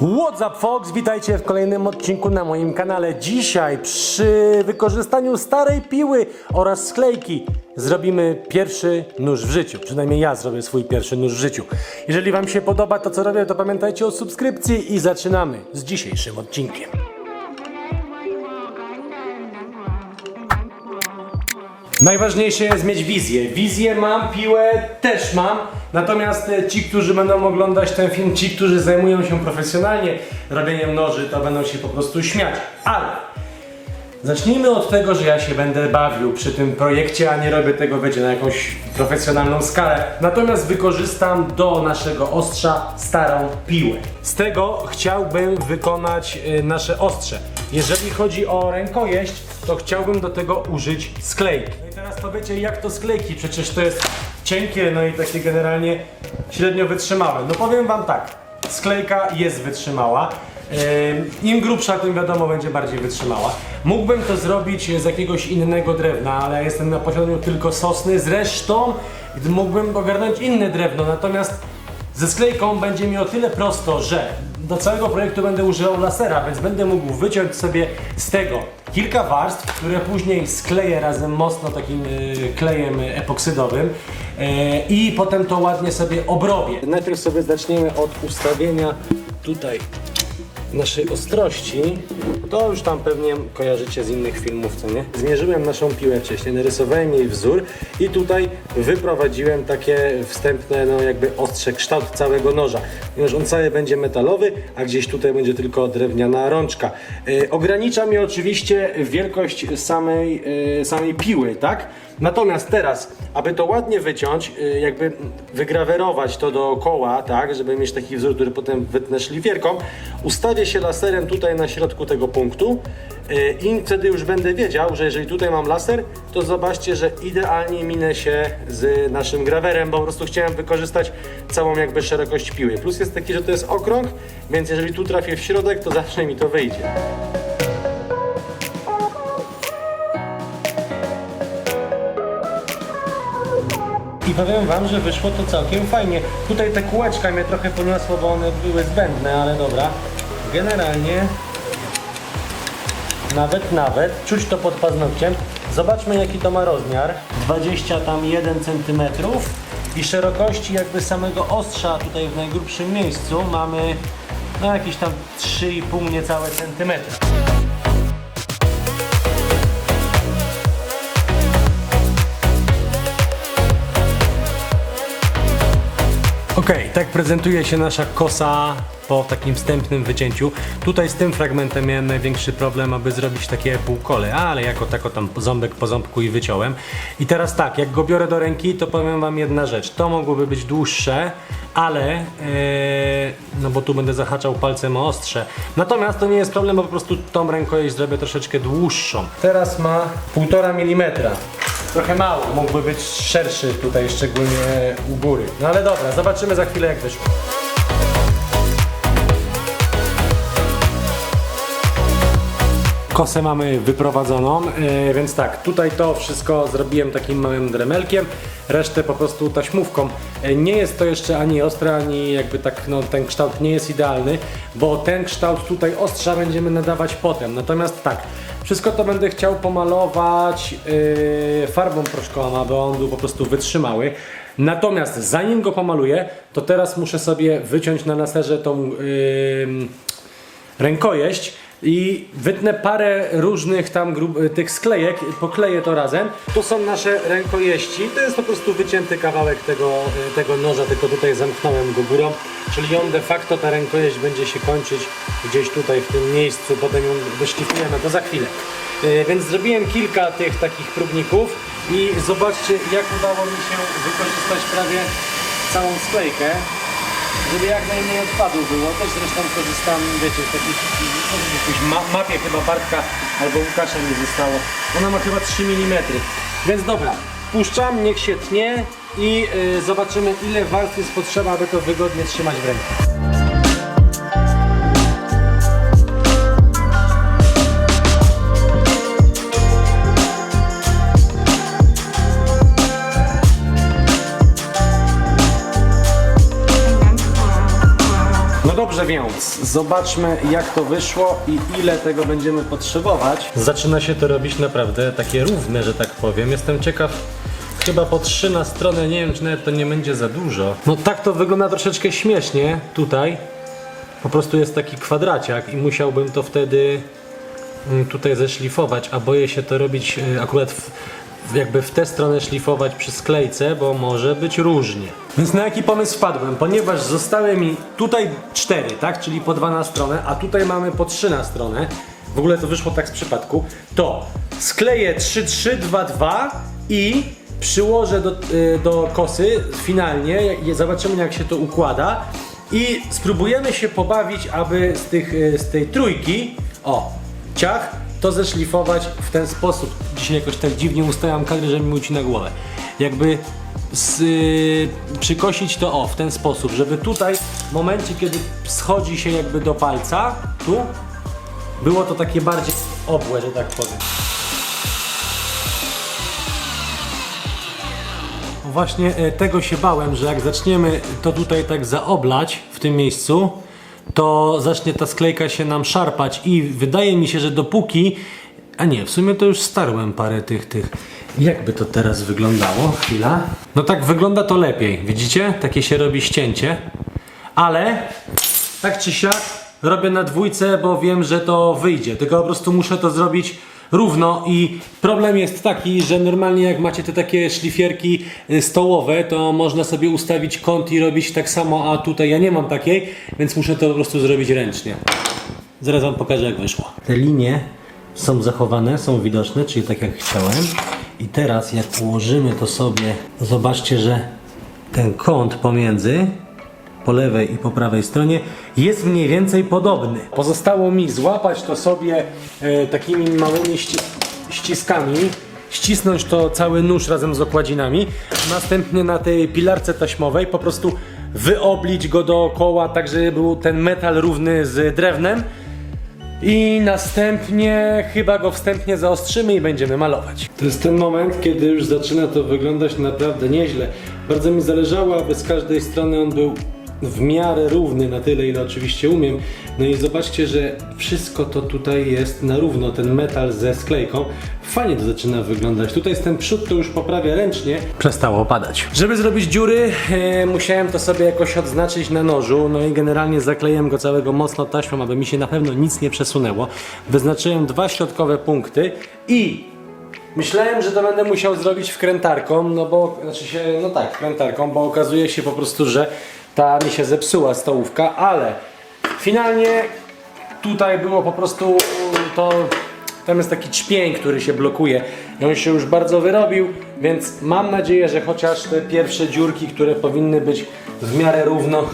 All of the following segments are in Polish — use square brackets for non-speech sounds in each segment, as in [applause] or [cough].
What's up folks, witajcie w kolejnym odcinku na moim kanale. Dzisiaj przy wykorzystaniu starej piły oraz sklejki zrobimy pierwszy nóż w życiu. Przynajmniej ja zrobię swój pierwszy nóż w życiu. Jeżeli wam się podoba to co robię, to pamiętajcie o subskrypcji i zaczynamy z dzisiejszym odcinkiem. Najważniejsze jest mieć wizję. Wizję mam, piłę też mam. Natomiast e, ci, którzy będą oglądać ten film, ci, którzy zajmują się profesjonalnie robieniem noży, to będą się po prostu śmiać. Ale zacznijmy od tego, że ja się będę bawił przy tym projekcie, a nie robię tego, wiecie, na jakąś profesjonalną skalę. Natomiast wykorzystam do naszego ostrza starą piłę. Z tego chciałbym wykonać e, nasze ostrze. Jeżeli chodzi o rękojeść, to chciałbym do tego użyć sklejki. Teraz powiecie, jak to sklejki? Przecież to jest cienkie, no i takie generalnie średnio wytrzymałe. No powiem wam tak, sklejka jest wytrzymała. Ym, Im grubsza, tym wiadomo, będzie bardziej wytrzymała. Mógłbym to zrobić z jakiegoś innego drewna, ale jestem na posiadaniu tylko sosny. Zresztą mógłbym ogarnąć inne drewno, natomiast ze sklejką będzie mi o tyle prosto, że do całego projektu będę używał lasera, więc będę mógł wyciąć sobie z tego kilka warstw, które później skleję razem mocno takim y, klejem epoksydowym y, i potem to ładnie sobie obrobię. Najpierw sobie zaczniemy od ustawienia tutaj naszej ostrości, to już tam pewnie kojarzycie z innych filmów, co nie? Zmierzyłem naszą piłę wcześniej, narysowałem jej wzór i tutaj wyprowadziłem takie wstępne, no jakby ostrze, kształt całego noża. Ponieważ on cały będzie metalowy, a gdzieś tutaj będzie tylko drewniana rączka. Yy, ogranicza mnie oczywiście wielkość samej, yy, samej piły, tak? Natomiast teraz, aby to ładnie wyciąć, y, jakby wygrawerować to dookoła, tak, żeby mieć taki wzór, który potem wytnę szlifierką, ustawię się laserem tutaj na środku tego punktu y, i wtedy już będę wiedział, że jeżeli tutaj mam laser, to zobaczcie, że idealnie minę się z naszym grawerem, bo po prostu chciałem wykorzystać całą jakby szerokość piły. Plus jest taki, że to jest okrąg, więc jeżeli tu trafię w środek, to zawsze mi to wyjdzie. I powiem wam, że wyszło to całkiem fajnie. Tutaj te kółeczka mnie trochę poniosło, bo one były zbędne, ale dobra. Generalnie nawet, nawet, czuć to pod paznokciem. Zobaczmy jaki to ma rozmiar. 21 cm i szerokości jakby samego ostrza tutaj w najgrubszym miejscu mamy no jakieś tam 3,5 niecałe centymetra. Okej, tak prezentuje się nasza kosa po takim wstępnym wycięciu. Tutaj z tym fragmentem miałem największy problem, aby zrobić takie półkole, ale jako tako tam ząbek po ząbku i wyciąłem. I teraz tak, jak go biorę do ręki, to powiem wam jedna rzecz. To mogłoby być dłuższe, ale e, no bo tu będę zahaczał palcem ostrze. Natomiast to nie jest problem, bo po prostu tą rękojeść zrobię troszeczkę dłuższą. Teraz ma 1,5 mm. Trochę mało, mógłby być szerszy tutaj, szczególnie u góry. No ale dobra, zobaczymy za chwilę jak wyszło. Kosę mamy wyprowadzoną, e, więc tak, tutaj to wszystko zrobiłem takim małym dremelkiem, resztę po prostu taśmówką. E, nie jest to jeszcze ani ostre, ani jakby tak, no ten kształt nie jest idealny, bo ten kształt tutaj ostrza będziemy nadawać potem. Natomiast tak, wszystko to będę chciał pomalować yy, farbą proszkową, aby on był po prostu wytrzymały. Natomiast zanim go pomaluję, to teraz muszę sobie wyciąć na laserze tą yy, rękojeść i wytnę parę różnych tam grub, tych sklejek, pokleję to razem. To są nasze rękojeści, to jest po prostu wycięty kawałek tego, tego noża, tylko tutaj zamknąłem go górą, czyli on de facto ta rękojeść będzie się kończyć gdzieś tutaj w tym miejscu, potem ją doszlifujemy, to za chwilę. Yy, Więc zrobiłem kilka tych takich próbników i zobaczcie jak udało mi się wykorzystać prawie całą sklejkę żeby jak najmniej odpadu było. Też zresztą korzystam, wiecie, takich, w jakiejś ma mapie chyba Bartka albo Łukasza mi zostało. Ona ma chyba 3 mm. Więc dobra, puszczam, niech się tnie i y, zobaczymy ile warstw jest potrzeba, aby to wygodnie trzymać w ręku. No dobrze, więc zobaczmy jak to wyszło i ile tego będziemy potrzebować. Zaczyna się to robić naprawdę takie równe, że tak powiem. Jestem ciekaw, chyba po trzy na stronę, nie wiem czy nawet to nie będzie za dużo. No tak to wygląda troszeczkę śmiesznie tutaj. Po prostu jest taki kwadraciak i musiałbym to wtedy mm, tutaj zeszlifować, a boję się to robić y, akurat w- jakby w tę stronę szlifować przy sklejce, bo może być różnie. Więc na jaki pomysł wpadłem? Ponieważ zostały mi tutaj cztery, tak? Czyli po dwa na stronę, a tutaj mamy po trzy na stronę. W ogóle to wyszło tak z przypadku. To skleję 3, 3, 2, 2 i przyłożę do, y, do kosy finalnie. Zobaczymy jak się to układa. I spróbujemy się pobawić, aby z, tych, y, z tej trójki, o, ciach, to zeszlifować w ten sposób. Dzisiaj jakoś tak dziwnie ustawiam kadrę, że mi ucina głowę. Jakby z, y, przykosić to o, w ten sposób, żeby tutaj w momencie, kiedy schodzi się jakby do palca, tu, było to takie bardziej obłe, że tak powiem. Właśnie e, tego się bałem, że jak zaczniemy to tutaj tak zaoblać w tym miejscu, to zacznie ta sklejka się nam szarpać i wydaje mi się, że dopóki... A nie, w sumie to już starłem parę tych, tych. Jakby to teraz wyglądało? Chwila. No tak wygląda to lepiej, widzicie? Takie się robi ścięcie. Ale tak czy siak robię na dwójce, bo wiem, że to wyjdzie. Tylko po prostu muszę to zrobić równo i problem jest taki, że normalnie jak macie te takie szlifierki y, stołowe, to można sobie ustawić kąt i robić tak samo, a tutaj ja nie mam takiej, więc muszę to po prostu zrobić ręcznie. Zaraz wam pokażę jak wyszło. Te linie są zachowane, są widoczne, czyli tak jak chciałem. I teraz jak ułożymy to sobie, zobaczcie, że ten kąt pomiędzy po lewej i po prawej stronie jest mniej więcej podobny. Pozostało mi złapać to sobie e, takimi małymi ści ściskami, ścisnąć to cały nóż razem z okładzinami, następnie na tej pilarce taśmowej po prostu wyoblić go dookoła, tak żeby był ten metal równy z drewnem i następnie chyba go wstępnie zaostrzymy i będziemy malować. To jest ten moment, kiedy już zaczyna to wyglądać naprawdę nieźle. Bardzo mi zależało, aby z każdej strony on był w miarę równy, na tyle ile oczywiście umiem. No i zobaczcie, że wszystko to tutaj jest na równo, ten metal ze sklejką. Fajnie to zaczyna wyglądać. Tutaj jest ten przód, to już poprawia ręcznie. Przestało padać. Żeby zrobić dziury, e, musiałem to sobie jakoś odznaczyć na nożu. No i generalnie zakleiłem go całego mocno taśmą, aby mi się na pewno nic nie przesunęło. Wyznaczyłem dwa środkowe punkty i Myślałem, że to będę musiał zrobić wkrętarką, no bo, znaczy się, no tak, wkrętarką, bo okazuje się po prostu, że ta mi się zepsuła stołówka, ale finalnie tutaj było po prostu to, tam jest taki czpień, który się blokuje i on się już bardzo wyrobił, więc mam nadzieję, że chociaż te pierwsze dziurki, które powinny być w miarę równo, [laughs]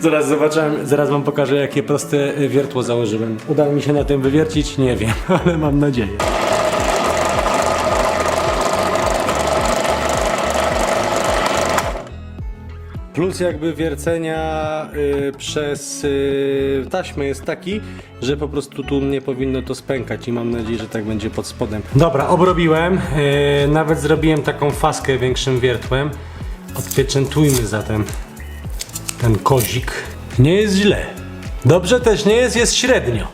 Zaraz zobaczyłem, zaraz wam pokażę jakie proste wiertło założyłem. Uda mi się na tym wywiercić? Nie wiem, [laughs] ale mam nadzieję. Plus jakby wiercenia y, przez y, taśmę jest taki, że po prostu tu nie powinno to spękać i mam nadzieję, że tak będzie pod spodem. Dobra, obrobiłem, y, nawet zrobiłem taką faskę większym wiertłem. Odpieczętujmy zatem ten kozik. Nie jest źle. Dobrze też nie jest, jest średnio.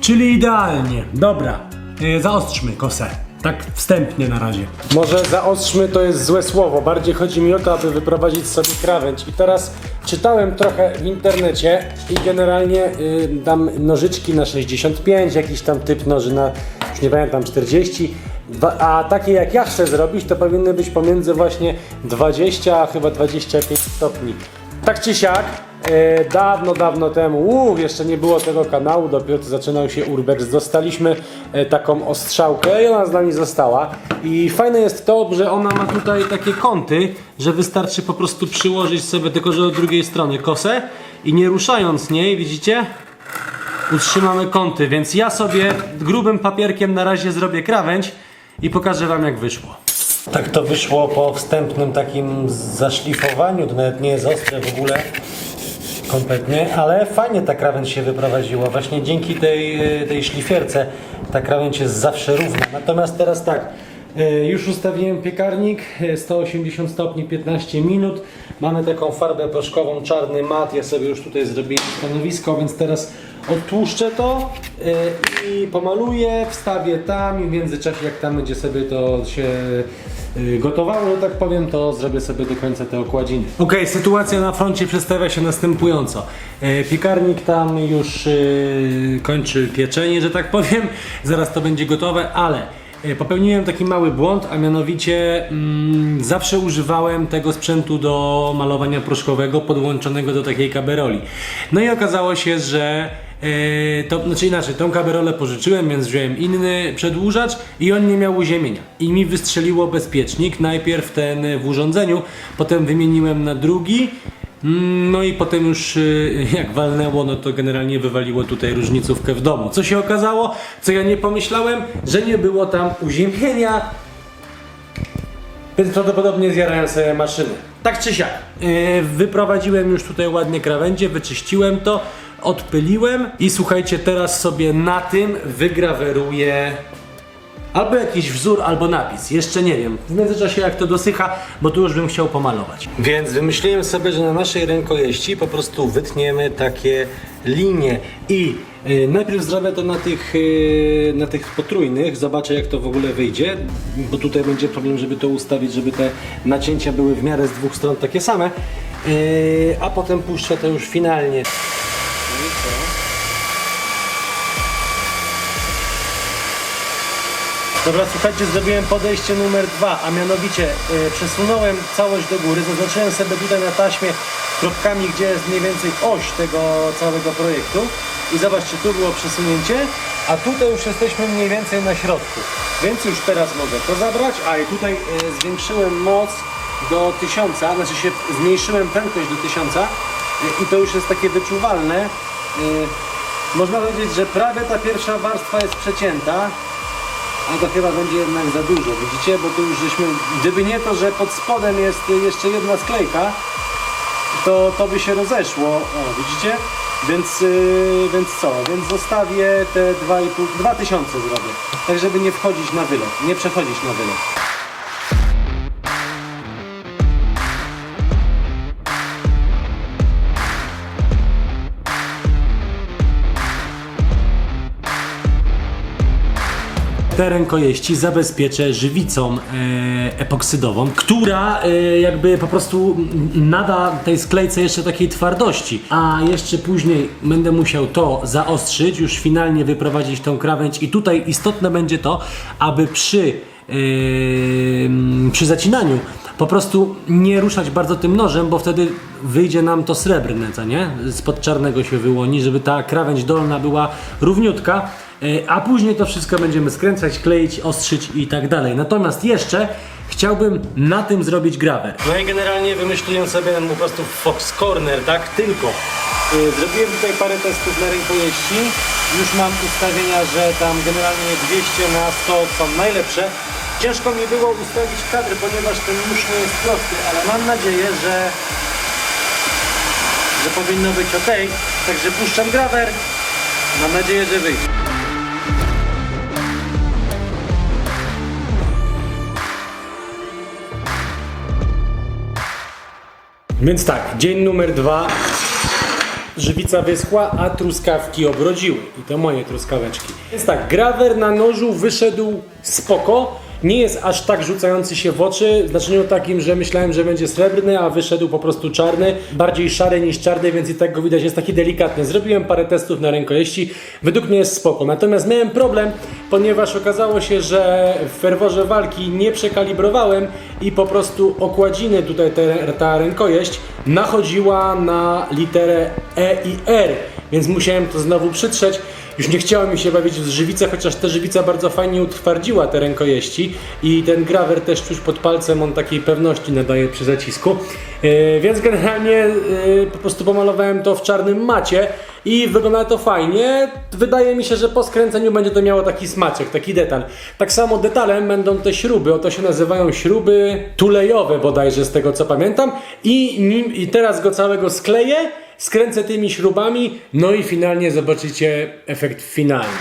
Czyli idealnie. Dobra, yy, zaostrzmy kosę. Tak wstępnie na razie. Może zaostrzmy to jest złe słowo. Bardziej chodzi mi o to, aby wyprowadzić sobie krawędź. I teraz czytałem trochę w internecie i generalnie yy, dam nożyczki na 65, jakiś tam typ noży na, już nie pamiętam, 40. Dwa- A takie jak ja chcę zrobić, to powinny być pomiędzy właśnie 20 a chyba 25 stopni. Tak czy siak, e, dawno, dawno temu, uuu, jeszcze nie było tego kanału, dopiero zaczynał się Urbex, dostaliśmy e, taką ostrzałkę i ona z nami została. I fajne jest to, że ona ma tutaj takie kąty, że wystarczy po prostu przyłożyć sobie tylko, że od drugiej strony kosę i nie ruszając niej, widzicie? Utrzymamy kąty, więc ja sobie grubym papierkiem na razie zrobię krawędź i pokażę wam jak wyszło. Tak to wyszło po wstępnym takim zaszlifowaniu, to nawet nie jest ostre w ogóle kompletnie, ale fajnie ta krawędź się wyprowadziła. Właśnie dzięki tej, tej szlifierce ta krawędź jest zawsze równa. Natomiast teraz tak, E, Już ustawiłem piekarnik, e, 180 stopni, 15 minut. Mamy taką farbę proszkową, czarny mat. Ja sobie już tutaj zrobiłem stanowisko, więc teraz odtłuszczę to i pomaluję, wstawię tam i w międzyczasie jak tam będzie sobie to się gotowało, że tak powiem, to zrobię sobie do końca te okładziny. Ok, sytuacja na froncie przedstawia się następująco. E, Piekarnik tam już e, kończy pieczenie, że tak powiem. Zaraz to będzie gotowe, ale Popełniłem taki mały błąd, a mianowicie mm, zawsze używałem tego sprzętu do malowania proszkowego podłączonego do takiej kaberoli. No i okazało się, że e, to, znaczy inaczej, tą kaberolę pożyczyłem, więc wziąłem inny przedłużacz i on nie miał uziemienia. I mi wystrzeliło bezpiecznik, najpierw ten w urządzeniu, potem wymieniłem na drugi, No i potem już y, [laughs] jak walnęło, no to generalnie wywaliło tutaj różnicówkę w domu. Co się okazało? Co ja nie pomyślałem? Że nie było tam uziemienia, więc prawdopodobnie zjarają sobie maszyny. Tak czy siak. Yy, wyprowadziłem już tutaj ładnie krawędzie, wyczyściłem to, odpyliłem i słuchajcie, teraz sobie na tym wygraweruję Albo jakiś wzór, albo napis. Jeszcze nie wiem. W międzyczasie jak to dosycha, bo tu już bym chciał pomalować. Więc wymyśliłem sobie, że na naszej rękojeści po prostu wytniemy takie linie i y, najpierw zrobię to na tych, y, na tych potrójnych, zobaczę jak to w ogóle wyjdzie, bo tutaj będzie problem, żeby to ustawić, żeby te nacięcia były w miarę z dwóch stron takie same, y, a potem puszczę to już finalnie. Dobra, słuchajcie, zrobiłem podejście numer dwa, a mianowicie y, przesunąłem całość do góry, zaznaczyłem sobie tutaj na taśmie kropkami, gdzie jest mniej więcej oś tego całego projektu. I zobaczcie, tu było przesunięcie, a tutaj już jesteśmy mniej więcej na środku. Więc już teraz mogę to zabrać, a i tutaj y, zwiększyłem moc do 1000, znaczy się zmniejszyłem prędkość do 1000 y, i to już jest takie wyczuwalne. Y, można powiedzieć, że prawie ta pierwsza warstwa jest przecięta, a to chyba będzie jednak za dużo, widzicie? Bo tu już żeśmy, gdyby nie to, że pod spodem jest jeszcze jedna sklejka, to to by się rozeszło, o widzicie? Więc, yy, więc co? Więc zostawię te 2,5, 2000 zrobię, tak żeby nie wchodzić na wylot, nie przechodzić na wylot. Te rękojeści zabezpieczę żywicą e, epoksydową, która e, jakby po prostu nada tej sklejce jeszcze takiej twardości. A jeszcze później będę musiał to zaostrzyć, już finalnie wyprowadzić tą krawędź i tutaj istotne będzie to, aby przy e, przy zacinaniu po prostu nie ruszać bardzo tym nożem, bo wtedy wyjdzie nam to srebrne, co nie? Spod czarnego się wyłoni, żeby ta krawędź dolna była równiutka, a później to wszystko będziemy skręcać, kleić, ostrzyć i tak dalej. Natomiast jeszcze chciałbym na tym zrobić grawer. No i generalnie wymyśliłem sobie po prostu Fox Corner, tak? Tylko y, zrobiłem tutaj parę testów na rękojeści. Już mam ustawienia, że tam generalnie 200 na 100 są najlepsze. Ciężko mi było ustawić kadry, ponieważ ten nóż nie jest prosty, ale mam nadzieję, że, że powinno być ok. Także puszczam grawer. Mam nadzieję, że wyjdzie. Więc tak, dzień numer dwa. Żywica wyschła, a truskawki obrodziły. I to moje truskaweczki. Więc tak, grawer na nożu wyszedł spoko. Nie jest aż tak rzucający się w oczy, w znaczeniu takim, że myślałem, że będzie srebrny, a wyszedł po prostu czarny. Bardziej szary niż czarny, więc i tak go widać, jest taki delikatny. Zrobiłem parę testów na rękojeści, według mnie jest spoko. Natomiast miałem problem, ponieważ okazało się, że w ferworze walki nie przekalibrowałem i po prostu okładziny tutaj te, ta rękojeść nachodziła na literę E i R, więc musiałem to znowu przytrzeć. Już nie chciało mi się bawić w żywicę, chociaż ta żywica bardzo fajnie utwardziła te rękojeści i ten grawer też czuć pod palcem, on takiej pewności nadaje przy zacisku. Yy, więc generalnie yy, po prostu pomalowałem to w czarnym macie i wygląda to fajnie. Wydaje mi się, że po skręceniu będzie to miało taki smaczek, taki detal. Tak samo detalem będą te śruby, oto się nazywają śruby tulejowe bodajże z tego co pamiętam i, nim, i teraz go całego skleję skręcę tymi śrubami, no i finalnie zobaczycie efekt finalny.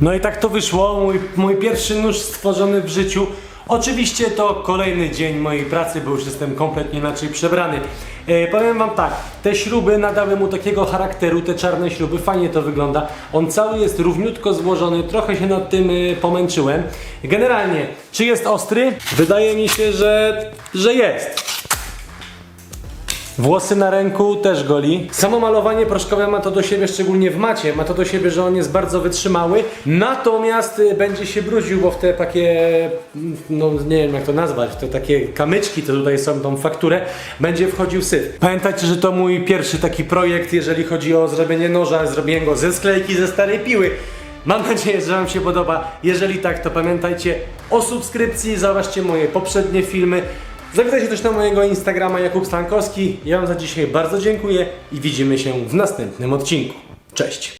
No i tak to wyszło, mój, mój pierwszy nóż stworzony w życiu. Oczywiście to kolejny dzień mojej pracy, bo już jestem kompletnie inaczej przebrany. E, powiem wam tak, te śruby nadały mu takiego charakteru, te czarne śruby, fajnie to wygląda. On cały jest równiutko złożony, trochę się nad tym e, pomęczyłem. Generalnie, czy jest ostry? Wydaje mi się, że, że jest. Włosy na ręku też goli. Samo malowanie proszkowe ma to do siebie, szczególnie w macie, ma to do siebie, że on jest bardzo wytrzymały, natomiast y, będzie się brudził, bo w te takie, no nie wiem jak to nazwać, te takie kamyczki, to tutaj są tą fakturę, będzie wchodził syf. Pamiętajcie, że to mój pierwszy taki projekt, jeżeli chodzi o zrobienie noża, zrobiłem go ze sklejki, ze starej piły. Mam nadzieję, że Wam się podoba. Jeżeli tak, to pamiętajcie o subskrypcji, zobaczcie moje poprzednie filmy. Zapisajcie też na mojego Instagrama Jakub Stankowski. Ja Wam za dzisiaj bardzo dziękuję i widzimy się w następnym odcinku. Cześć!